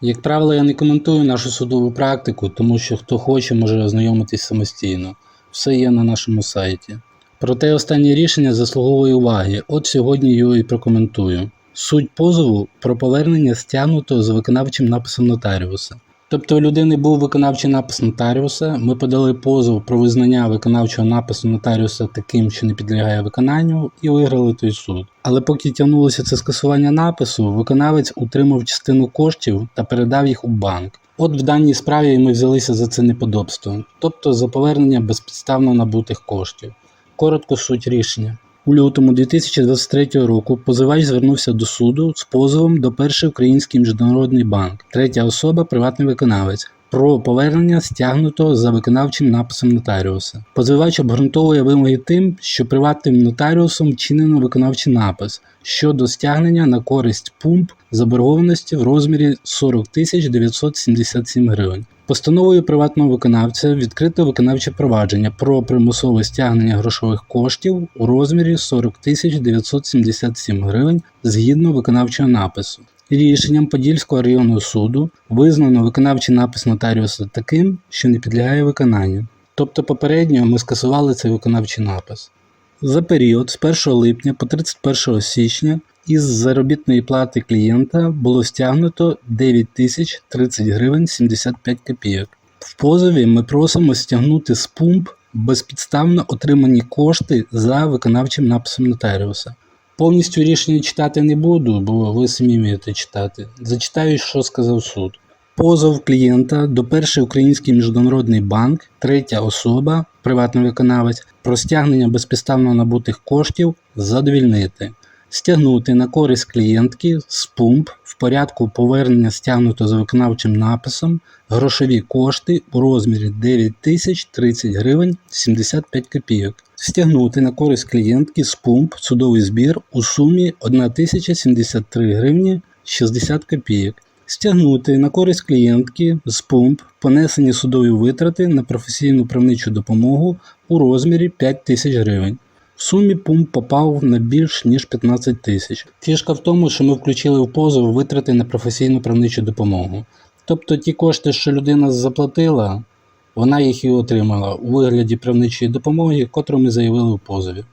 Як правило, я не коментую нашу судову практику, тому що хто хоче, може ознайомитись самостійно. Все є на нашому сайті. Проте останнє рішення заслуговує уваги. От сьогодні його і прокоментую. Суть позову про повернення стягнутого з виконавчим написом нотаріуса. Тобто у людини був виконавчий напис нотаріуса, ми подали позов про визнання виконавчого напису нотаріуса таким, що не підлягає виконанню, і виграли той суд. Але поки тягнулося це скасування напису, виконавець утримав частину коштів та передав їх у банк. От в даній справі ми взялися за це неподобство, тобто за повернення безпідставно набутих коштів. Коротко суть рішення. У лютому 2023 року позивач звернувся до суду з позовом до Перший Український міжнародний банк, третя особа приватний виконавець. Про повернення стягнутого за виконавчим написом нотаріуса. Позивач обґрунтовує вимоги тим, що приватним нотаріусом вчинено виконавчий напис щодо стягнення на користь пумп заборгованості в розмірі 40 тисяч 977 гривень. Постановою приватного виконавця відкрито виконавче провадження про примусове стягнення грошових коштів у розмірі 40 тисяч 977 гривень згідно виконавчого напису. Рішенням Подільського районного суду визнано виконавчий напис нотаріуса таким, що не підлягає виконанню. Тобто попередньо ми скасували цей виконавчий напис. За період з 1 липня по 31 січня із заробітної плати клієнта було стягнуто 9 тисяч 30 гривень 75 копійок. В позові ми просимо стягнути з пумп безпідставно отримані кошти за виконавчим написом нотаріуса. Повністю рішення читати не буду, бо ви самі вмієте читати. Зачитаю, що сказав суд. Позов клієнта до Перший Український міжнародний банк, третя особа, приватний виконавець, про стягнення безпідставно набутих коштів задовільнити. Стягнути на користь клієнтки з пумп в порядку повернення стягнуто за виконавчим написом грошові кошти у розмірі 9 тисяч 30 гривень 75 копійок. Стягнути на користь клієнтки з пумп судовий збір у сумі 1073 гривні 60 копійок. Стягнути на користь клієнтки з пумп понесені судові витрати на професійну правничу допомогу у розмірі 5 тисяч гривень. В сумі пумп попав на більш ніж 15 тисяч. Фішка в тому, що ми включили в позов витрати на професійну правничу допомогу. Тобто ті кошти, що людина заплатила, вона їх і отримала у вигляді правничої допомоги, котру ми заявили в позові.